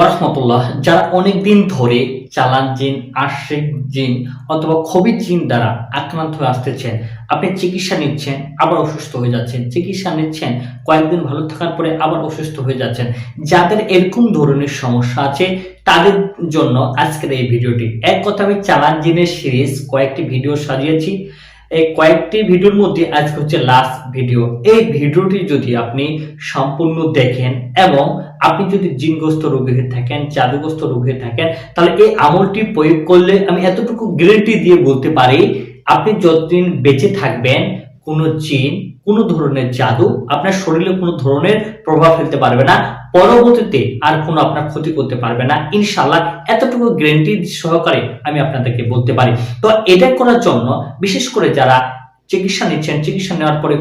ওরহমতুল্লাহ যারা অনেকদিন ধরে চালান জিন, আশ্রিক জিন অথবা খবির জিন দ্বারা আক্রান্ত হয়ে আসতেছেন, আপনি চিকিৎসা নিচ্ছেন, আবার অসুস্থ হয়ে যাচ্ছেন, চিকিৎসা নিচ্ছেন, কয়েকদিন ভালো থাকার পরে আবার অসুস্থ হয়ে যাচ্ছেন। যাদের এরকম ধরনের সমস্যা আছে, তাদের জন্য আজকের এই ভিডিওটি। এক কথা আমি চালান জিনের সিরিজ কয়েকটি ভিডিও সাজিয়েছি। এই কয়েকটি ভিডিওর মধ্যে আজকে হচ্ছে লাস্ট ভিডিও এই ভিডিওটি যদি আপনি সম্পূর্ণ দেখেন এবং আপনি যদি জিনগ্রস্ত রোগে থাকেন জাদুগ্রস্ত রোগী থাকেন, তাহলে এই আমলটি প্রয়োগ করলে আমি এতটুকু গ্যারেন্টি দিয়ে বলতে পারি, আপনি যতদিন বেঁচে থাকবেন, কোনো জিন কোনো ধরনের জাদু আপনার শরীরে কোনো ধরনের প্রভাব ফেলতে পারবে না, পরবর্তীতে আর কোনো আপনার ক্ষতি করতে পারবে না। ইনশাল্লাহ এতটুকু গ্যারেন্টি সহকারে আমি আপনাদেরকে বলতে পারি। তো এটা করার জন্য বিশেষ করে যারা চিকিৎসা নিচ্ছেন, চিকিৎসা নেওয়ার পরে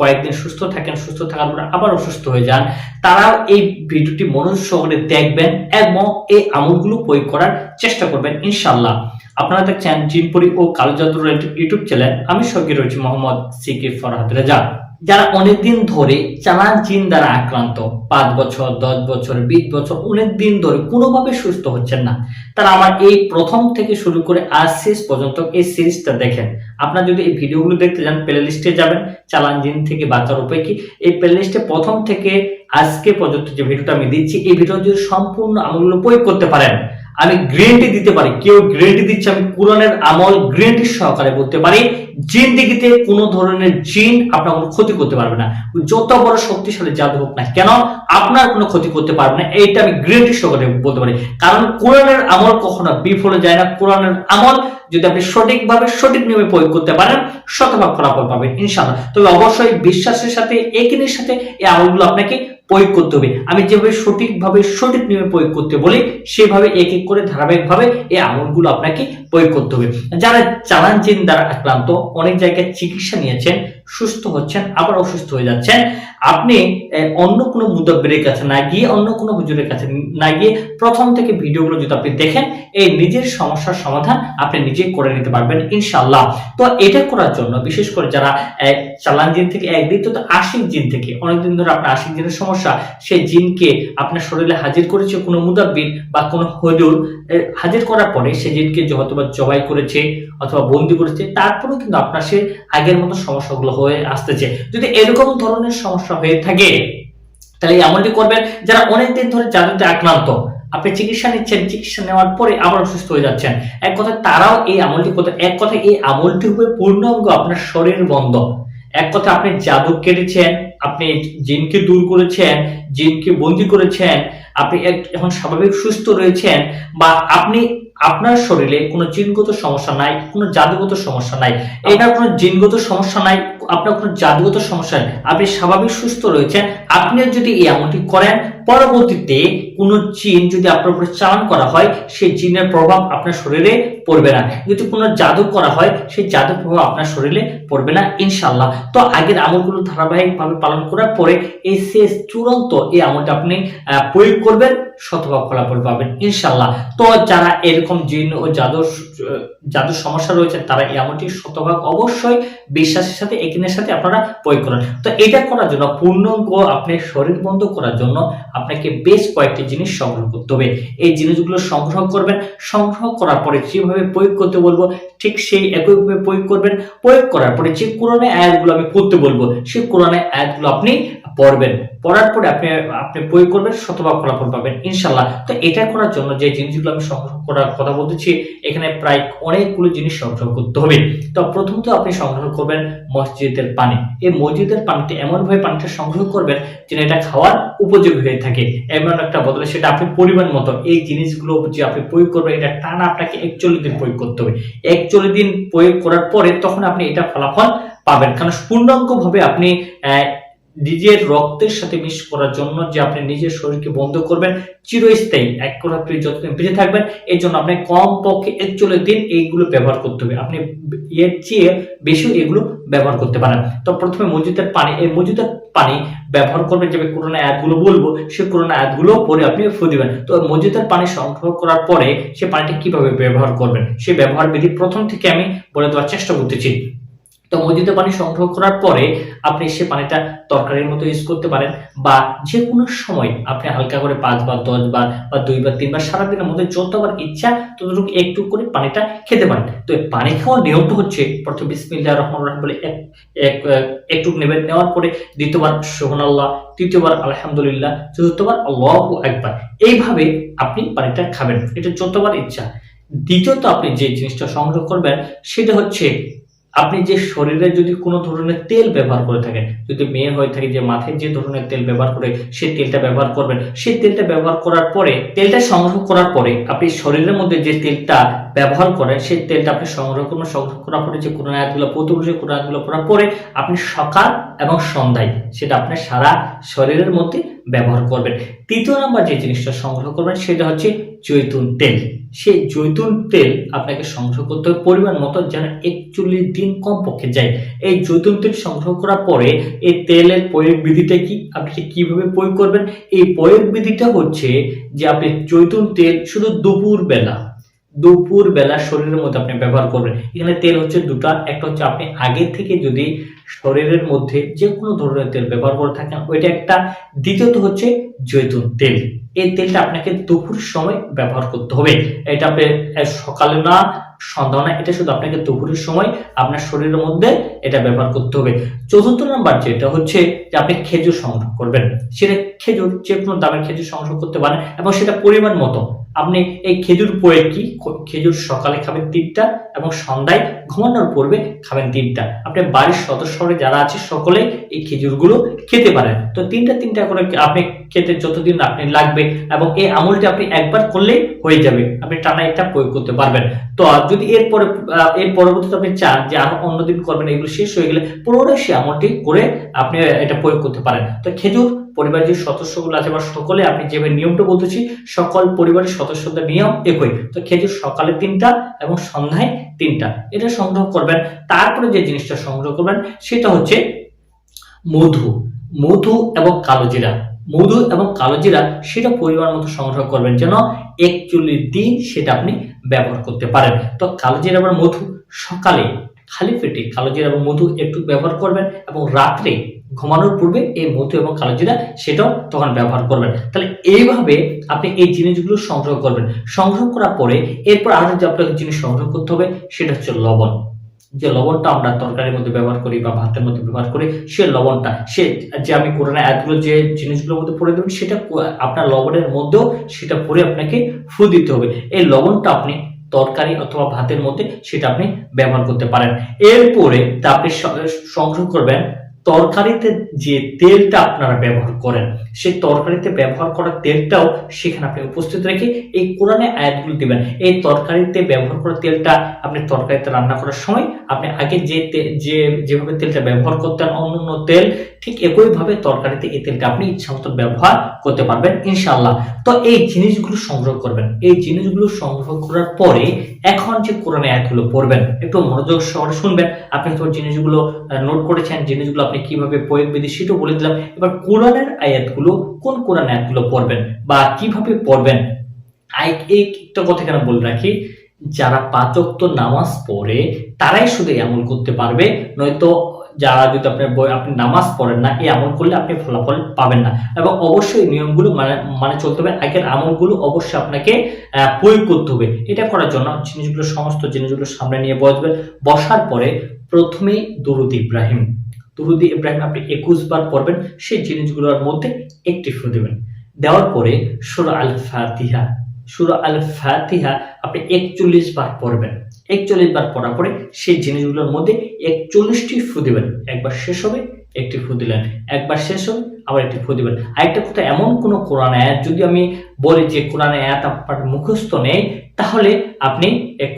কয়েকদিন সুস্থ থাকেন, সুস্থ থাকার পরে আবার অসুস্থ হয়ে যান, তারাও এই ভিডিওটি মনোজ সহকারে দেখবেন এবং এই আমলগুলো প্রয়োগ করার চেষ্টা করবেন ইনশাল্লাহ আপনারা দেখছেন জিনপুরি ও কালজাদুর ইউটিউব চ্যানেল। আমি সঙ্গে রয়েছি মোহাম্মদ সিকির ফরহাদ রেজা। যারা অনেকদিন ধরে চালান জিন দ্বারা আক্রান্ত, পাঁচ বছর, দশ বছর, বিশ বছর অনেক দিন ধরে কোনোভাবে সুস্থ হচ্ছেন না, তারা আমার এই প্রথম থেকে শুরু করে আজ শেষ পর্যন্ত এই সিরিজটা দেখেন। আপনারা যদি এই ভিডিওগুলো দেখতে যান প্লে লিস্টে যাবেন, চালান জিন থেকে বাঁচার উপায় কি? এই প্লে লিস্টে প্রথম থেকে আজকে পর্যন্ত যে ভিডিওটা আমি দিচ্ছি, এই ভিডিও যদি সম্পূর্ণ আমলগুলো প্রয়োগ করতে পারেন, আমি গ্যারেন্টি দিতে পারি, কেউ গ্যারেন্টি দিচ্ছে আমি কোরআনের আমল গ্যারেন্টি সহকারে বলতে পারি জিন্দিগিতে কোনো ধরনের জিন আপনার কোনো ক্ষতি করতে পারবে না। যত বড় শক্তিশালী জাদু হোক না কেন, আপনার কোনো ক্ষতি করতে পারবে না। এইটা আমি গ্যারেন্টি সহকারে বলতে পারি। কারণ কোরআনের আমল কখনো বিফলে যায় না। কোরআনের আমল যদি আপনি সঠিকভাবে, সঠিক নিয়মে প্রয়োগ করতে পারেন, শতভাগ ফলাফল পাবেন, ইনশাআল্লাহ। তবে অবশ্যই বিশ্বাসের সাথে একিনের সাথে এই আমলগুলো আপনাকে প্রয়োগ করতে হবে। আমি যেভাবে সঠিকভাবে সঠিক নিয়মে প্রয়োগ করতে বলি, সেভাবে এক এক করে ধারাবাহিকভাবে এই আমলগুলো আপনাকে প্রয়োগ করতে হবে। যারা চালান জিন দ্বারা আক্রান্ত, অনেক জায়গায় চিকিৎসা নিয়েছেন, সুস্থ হচ্ছেন, আবার অসুস্থ হয়ে যাচ্ছেন, আপনি অন্য কোনো মুদাব্বিরের কাছে না গিয়ে, অন্য কোনো হুজুরের কাছে না গিয়ে প্রথম থেকে ভিডিওগুলো যদি আপনি দেখেন, এই নিজের সমস্যার সমাধান আপনি নিজে করে নিতে পারবেন ইনশাল্লাহ তো এটা করার জন্য, বিশেষ করে যারা চালান জিন থেকে, এক দ্বিতীয়ত আশিক জিন থেকে, অনেকদিন ধরে আপনার আশিক জিনের সমস্যা, সেই জিনকে আপনার শরীরে হাজির করেছে কোনো মুদাব্বির বা কোনো হজুর হাজির করার পরে সে জিনকে হয়তো বা জবাই করেছে অথবা বন্দি করেছে, তারপরেও কিন্তু আপনার সে আগের মতো সমস্যাগুলো হয়ে আসতেছে। যদি এরকম ধরনের সমস্যা হয়ে থাকে, তাহলে এই আমলটি করবেন। যারা অনেকদিন ধরে জাদুতে আক্রান্ত, আপনি চিকিৎসা নিচ্ছেন, চিকিৎসা নেওয়ার পরে আবার অসুস্থ হয়ে যাচ্ছেন। এক কথা তারাও এই আমলটি এক কথা এই আমলটি হবে পূর্ণাঙ্গ আপনার শরীর বন্ধ। এক কথা আপনি জাদু কেটেছেন, আপনি জিনকে দূর করেছেন, জিনকে বন্দি করেছেন, আপনি এখন স্বাভাবিক সুস্থ রয়েছেন বা আপনি আপনার শরীরে কোনো জিনগত সমস্যা নাই, কোনো জাদুগত সমস্যা নাই। এটার কোনো জিনগত সমস্যা নাই, আপনার কোনো জাদুগত সমস্যা নেই। আপনি স্বাভাবিক সুস্থ রয়েছেন আপনিও যদি এই আমলটি করেন, পরবর্তীতে কোনো জিন যদি আপনার উপরে চালান করা হয়, সেই জিনের প্রভাব আপনার শরীরে পড়বে না। যদি কোনো জাদু করা হয়, সেই জাদুর প্রভাব আপনার শরীরে পড়বে না ইনশাল্লাহ তো আগের আমলগুলো ধারাবাহিকভাবে পালন করার পরে এই শেষ চূড়ান্ত এই আমলটা আপনি প্রয়োগ করবেন, শতভাগ ফলাফল পাবেন ইনশাল্লাহ তো যারা এরকম জিন ও জাদুর জাদুর সমস্যা রয়েছে, তারা এমনটি শতভাগ অবশ্যই বিশ্বাসের সাথে একিনের সাথে আপনারা প্রয়োগ করেন। তো এটা করার জন্য, পূর্ণাঙ্গ আপনি শরীর বন্ধ করার জন্য আপনাকে বেশ কয়েকটি জিনিস সংগ্রহ করতে হবে। এই জিনিসগুলো সংগ্রহ করবেন, সংগ্রহ করার পরে যেভাবে প্রয়োগ করতে বলব, ঠিক সেই একইভাবে প্রয়োগ করবেন। প্রয়োগ করার পরে যে কোরআনে আয়াতগুলো আমি করতে বলব, সেই কোরআনে আয়াতগুলো আপনি পড়বেন। পড়ার পরে আপনি আপনি প্রয়োগ করবেন শতভাগ ফলাফল পাবেন, ইনশাল্লাহ। তো এটা করার জন্য যে জিনিসগুলো আমি সংগ্রহ করার কথা বলতেছি, এখানে প্রায় অনেকগুলো জিনিস সংগ্রহ করতে হবে। তো প্রথমত আপনি সংগ্রহ করবেন মসজিদের পানি। এই মসজিদের পানিটা এমনভাবে পানিটা সংগ্রহ করবেন যেন এটা খাওয়ার উপযোগী হয়ে থাকে। এমন একটা বদলে সেটা আপনি পরিমাণ মতো এই জিনিসগুলো যে আপনি প্রয়োগ করবেন, এটা টানা আপনাকে একচল্লিশ দিন প্রয়োগ করতে হবে। একচল্লিশ দিন প্রয়োগ করার পরে তখন আপনি এটা ফলাফল পাবেন। কারণ পূর্ণাঙ্গ ভাবে আপনি নিজের রক্তের সাথে মিশ করার জন্য যে আপনি নিজের শরীরকে বন্ধ করবেন, চিরস্থায়ী, এক করে আপনি যতদিন বেঁচে থাকবেন, এর জন্য আপনি কম পক্ষে একচল্লিশ দিন এইগুলো ব্যবহার করতে হবে। আপনি এর চেয়ে বেশি এগুলো ব্যবহার করতে পারেন। তো প্রথমে মসজিদের পানি, এই মসজিদের পানি ব্যবহার করবেন যে করোনা অ্যাপগুলো বলব, সেই করোনা অ্যাডগুলো পরে আপনি ফু দিবেন। তো মসজিদের পানি সংগ্রহ করার পরে সে পানিটা কীভাবে ব্যবহার করবেন? সে ব্যবহার বিধি প্রথম থেকে আমি বলে দেওয়ার চেষ্টা করতেছি। তো মসজিদে পানি সংগ্রহ করার পরে আপনি সে পানিটা তরকারির মতো ইউজ করতে পারেন বা যে কোনো সময় আপনি হালকা করে পাঁচবার দশ বার বা দুইবার তিনবার সারাদিনের মধ্যে যতবার ইচ্ছা ততটুকু একটু করে পানিটা খেতে পারেন। তো পানি খাওয়ার নিয়মটা হচ্ছে প্রথমে বিসমিল্লাহ রহমান রহিম বলে এক এক একটু নেবেন নেওয়ার পরে দ্বিতীয়বার সোহানাল্লাহ তৃতীয়বার আলহামদুলিল্লাহ, চতুর্থবার আল্লাহ একবার এইভাবে আপনি পানিটা খাবেন। এটা যতবার ইচ্ছা। দ্বিতীয়ত আপনি যে জিনিসটা সংগ্রহ করবেন সেটা হচ্ছে আপনি যে শরীরে যদি কোনো ধরনের তেল ব্যবহার করে থাকেন, যদি মেয়ে হয়ে থাকে যে মাথায় যে ধরনের তেল ব্যবহার করে সেই তেলটা ব্যবহার করবেন সেই তেলটা ব্যবহার করার পরে, তেলটা সংগ্রহ করার পরে আপনি শরীরের মধ্যে যে তেলটা ব্যবহার করেন, সেই তেলটা আপনি সংগ্রহ করবেন, সংগ্রহ করার পরে যে কোনো আয়াতগুলো পড়তে বসে কোনো আয়াতগুলো পরে আপনি সকাল এবং সন্ধ্যায় সেটা আপনার সারা শরীরের মধ্যে ব্যবহার করবেন। তৃতীয় নাম্বার যে জিনিসটা সংগ্রহ করবেন সেটা হচ্ছে জৈতুন তেল। সেই জৈতুন তেল আপনাকে সংগ্রহ করতে হবে পরিমাণ মতো যেন একচল্লিশ দিন কম পক্ষে যায়। এই জৈতুন তেল সংগ্রহ করার পরে এই তেলের প্রয়োগ বিধিটা কি? আপনি কীভাবে প্রয়োগ করবেন? এই প্রয়োগ বিধিটা হচ্ছে যে আপনি জৈতুন তেল শুধু দুপুর বেলা দুপুর বেলা শরীরের মধ্যে আপনি ব্যবহার করবেন। এখানে তেল হচ্ছে দুটা, একটা হচ্ছে আপনি আগে থেকে যদি শরীরের মধ্যে যে কোনো ধরনের তেল ব্যবহার করে থাকেন, ওইটা একটা। দ্বিতীয়ত হচ্ছে জৈতুন তেল। এই তেলটা আপনাকে দুপুর সময় ব্যবহার করতে হবে। এটা আপনি সকালে না, সন্ধ্যা না, এটা শুধু আপনাকে দুপুরের সময় আপনার শরীরের মধ্যে এটা ব্যবহার করতে হবে। চতুর্থ নাম্বার যেটা হচ্ছে যে আপনি খেজুর সংগ্রহ করবেন। সেটা খেজুর যে কোনো দামের খেজুর সংগ্রহ করতে পারেন এবং সেটা পরিমাণ মতো। আপনি এই খেজুর প্রয়োগ কি? খেজুর সকালে খাবেন তিনটা এবং সন্ধ্যায় ঘুমানোর পূর্বে খাবেন তিনটা। আপনি বাড়ির সদস্যরা যারা আছে সকলে এই খেজুরগুলো খেতে পারেন। তো তিনটা তিনটা করে আপনি খেতে যতদিন আপনি লাগবে এবং এই আমলটি আপনি একবার করলেই হয়ে যাবে। আপনি টানা এটা প্রয়োগ করতে পারবেন। তো যদি এরপরে এর পরবর্তীতে আপনি চান যে আরও অন্যদিন করবেন, এগুলো শেষ হয়ে গেলে পুনরায় সে আমলটি করে আপনি এটা প্রয়োগ করতে পারেন। তো খেজুর পরিবারের যে সদস্যগুলো আছে বা সকলে, আপনি যেভাবে নিয়মটা বলতেছি, সকল পরিবারের সদস্যদের নিয়ম একই। তো খেজুর সকালে তিনটা এবং সন্ধ্যায় তিনটা। এটা সংগ্রহ করবেন। তারপরে যে জিনিসটা সংগ্রহ করবেন, সেটা হচ্ছে মধু। মধু এবং কালো জিরা। মধু এবং কালো জিরা সেটা পরিমাণ মতো সংগ্রহ করবেন যেন একচল্লিশ দিন সেটা আপনি ব্যবহার করতে পারেন। তো কালো জিরা এবং মধু সকালে খালি পেটে, কালো জিরা এবং মধু একটু ব্যবহার করবেন এবং রাত্রে ঘুমানোর পূর্বে এই মধু এবং কালো জিরা সেটাও তখন ব্যবহার করবেন। তাহলে এইভাবে আপনি এই জিনিসগুলো সংগ্রহ করবেন। সংগ্রহ করার পরে এরপর আরও যে আপনাকে জিনিস সংগ্রহ করতে হবে, সেটা হচ্ছে লবণ। যে লবণটা আমরা তরকারির মধ্যে ব্যবহার করি বা ভাতের মধ্যে ব্যবহার করি, সে লবণটা, সে যে আমি কোরআনে এতগুলো যে জিনিসগুলোর মধ্যে পড়ে দেবেন, সেটা আপনার লবণের মধ্যেও সেটা পরে আপনাকে ফু দিতে হবে। এই লবণটা আপনি তরকারি অথবা ভাতের মধ্যে সেটা আপনি ব্যবহার করতে পারেন। এরপরে তা আপনি সংগ্রহ করবেন তরকারিতে যে তেলটা আপনারা ব্যবহার করেন, সেই তরকারিতে ব্যবহার করা তেলটাও সেখানে আপনি উপস্থিত রেখে এই কোরআনে আয়াতগুলো দিবেন। এই তরকারিতে ব্যবহার করা তেলটা আপনি তরকারিতে রান্না করার সময় আপনি আগে যে তে- যে, যেভাবে তেলটা ব্যবহার করতেন অন্য তেল, ঠিক একইভাবে তরকারিতে এই তেলটা আপনি ইচ্ছা মতো ব্যবহার করতে পারবেন ইনশাল্লাহ তো এই জিনিসগুলো সংগ্রহ করবেন। এই জিনিসগুলো সংগ্রহ করার পরে এখন যে কোরআনে আয়াতগুলো পড়বেন, একটু মনোযোগ সহকারে শুনবেন। আপনি তো জিনিসগুলো নোট করেছেন, জিনিসগুলো আপনি কীভাবে প্রয়োগ বিধি সেটাও বলে দিলাম। এবার কোরআনের আয়াতগুলো কোন কোরআন আয়াতগুলো পড়বেন বা কীভাবে পড়বেন? একটা কথা কেন বলে রাখি, যারা পাঁচক্ত নামাজ পড়ে তারাই শুধু এই আমল করতে পারবে, নয়তো যারা যদি আপনার বই, আপনি নামাজ পড়েন না, এই আমল করলে আপনি ফলাফল পাবেন না। এবং অবশ্যই নিয়মগুলো মানে মানে চলতে হবে। আগের আমলগুলো অবশ্যই আপনাকে প্রয়োগ করতে হবে। এটা করার জন্য জিনিসগুলো, সমস্ত জিনিসগুলো সামনে নিয়ে বসবেন বসার পরে প্রথমেই দুরুদ ইব্রাহিম। দুরুদ ইব্রাহিম আপনি একুশ বার পড়বেন, সেই জিনিসগুলোর মধ্যে একটি ফু দেবেন। দেওয়ার পরে সুরা আল ফাতিহা সুরা আল ফাতিহা আপনি একচল্লিশ বার পড়বেন। একচল্লিশ বার পড়ার পরে সেই জিনিসগুলোর মধ্যে একচল্লিশটি ফু দিবেন। একবার শেষ হবে, একটি ফু দিলেন। একবার শেষ হবে, আবার একটি ফু দিবেন। আরেকটা কথা, এমন কোনো কোরআন আয়াত যদি আমি বলি যে কোরআন আয়াত আপনার মুখস্থ নেই, তাহলে আপনি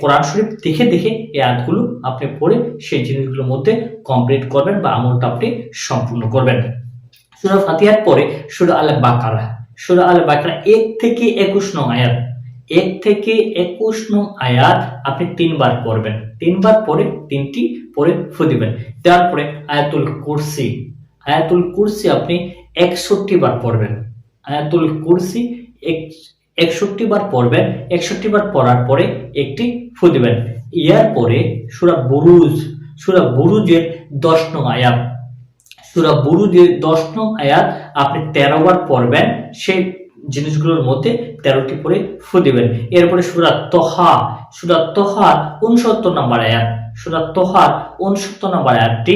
কোরআন শরীফ দেখে দেখে এই আয়াতগুলো আপনি পড়ে সেই জিনিসগুলোর মধ্যে কমপ্লিট করবেন বা আমলটা আপনি সম্পূর্ণ করবেন। সুরা ফাতিহার পরে সুরা আল বাকারা সুরা আল বাকারা এক থেকে একুশ নং আয়াত। এক থেকে একুশ নং আয়াত আপনি তিনবার পড়বেন। তিনবার পরে তিনটি পরে ফু দিবেন। দেওয়ার পরে আয়াতুল কুরসি। আয়াতুল কুরসি আপনি একষট্টি বার পড়বেন। আয়াতুল কুরসি একষট্টি বার পড়বেন। একষট্টি বার পড়ার পরে একটি ফু দিবেন। ইয়ার পরে সুরা বুরুজ, সুরা বুরুজের দশ নং আয়াত। সুরা বুরুজের দশ নং আয়াত আপনি তেরো বার পড়বেন। সেই জিনিসগুলোর মধ্যে তেরোটি পরে ফু দিবেন। এরপরে সুরা তোহা, সুরা তোহার উনসত্তর নম্বর আয়াত, সুরা তোহার উনসত্তর নম্বর আয়াতটি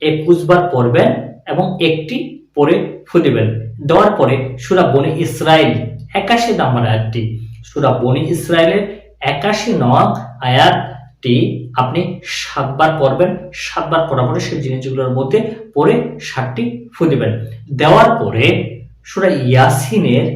একুশ বার পড়বেন এবং একটি পরে ফু দিবেন। দেওয়ার পরে সুরা বনি ইসরায়েল একাশি নম্বর আয়াতটি, সুরা বনি ইসরায়েলের একাশি নং আয়াতটি আপনি সাতবার পড়বেন সাতবার পড়ার পরে সেই জিনিসগুলোর মধ্যে পরে ষাটটি ফু দিবেন। দেওয়ার পরে সুরা ইয়াসিনের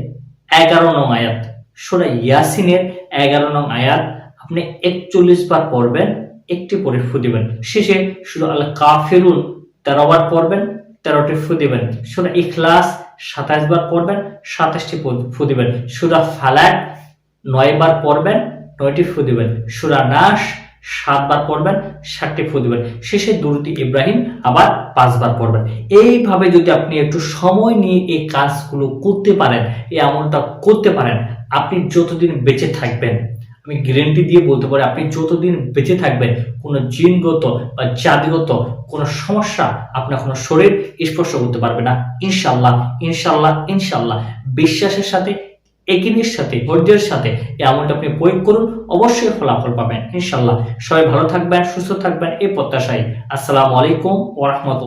এগারো নং আয়াত। সুরা ইয়াসিনের এগারো নং আয়াত আপনি একচল্লিশ বার পড়বেন, একটি পরে ফু দিবেন। শেষে সুরা আল কাফিরুন তেরো বার পড়বেন, তেরোটি ফু দিবেন। সুরা ইখলাস সাতাশ বার পড়বেন সাতাশটি ফু দিবেন। সুরা ফালাক নয় বার পড়বেন, নয়টি ফু দিবেন। সুরা নাস সাতবার পড়বেন, ষাটটি ফু দিবেন। শেষে দুরুদি ইব্রাহিম, আবার পাঁচবার পড়বেন। এইভাবে যদি আপনি একটু সময় নিয়ে এই কাজগুলো করতে পারেন, এই আমলটা করতে পারেন, আপনি যতদিন বেঁচে থাকবেন, আমি গ্যারেন্টি দিয়ে বলতে পারি, আপনি যতদিন বেঁচে থাকবেন, কোনো জিনগত বা জাতিগত কোনো সমস্যা আপনার কোনো শরীর স্পর্শ করতে পারবে না। ইনশাল্লাহ ইনশাল্লাহ ইনশাল্লাহ বিশ্বাসের সাথে একিনের সাথে, ধৈর্যের সাথে এই আমলটা আপনি প্রয়োগ করুন। অবশ্যই ফলাফল পাবেন ইনশাল্লাহ সবাই ভালো থাকবেন, সুস্থ থাকবেন, এই প্রত্যাশায়। আসসালামু আলাইকুম ওরহমতুল্লাহ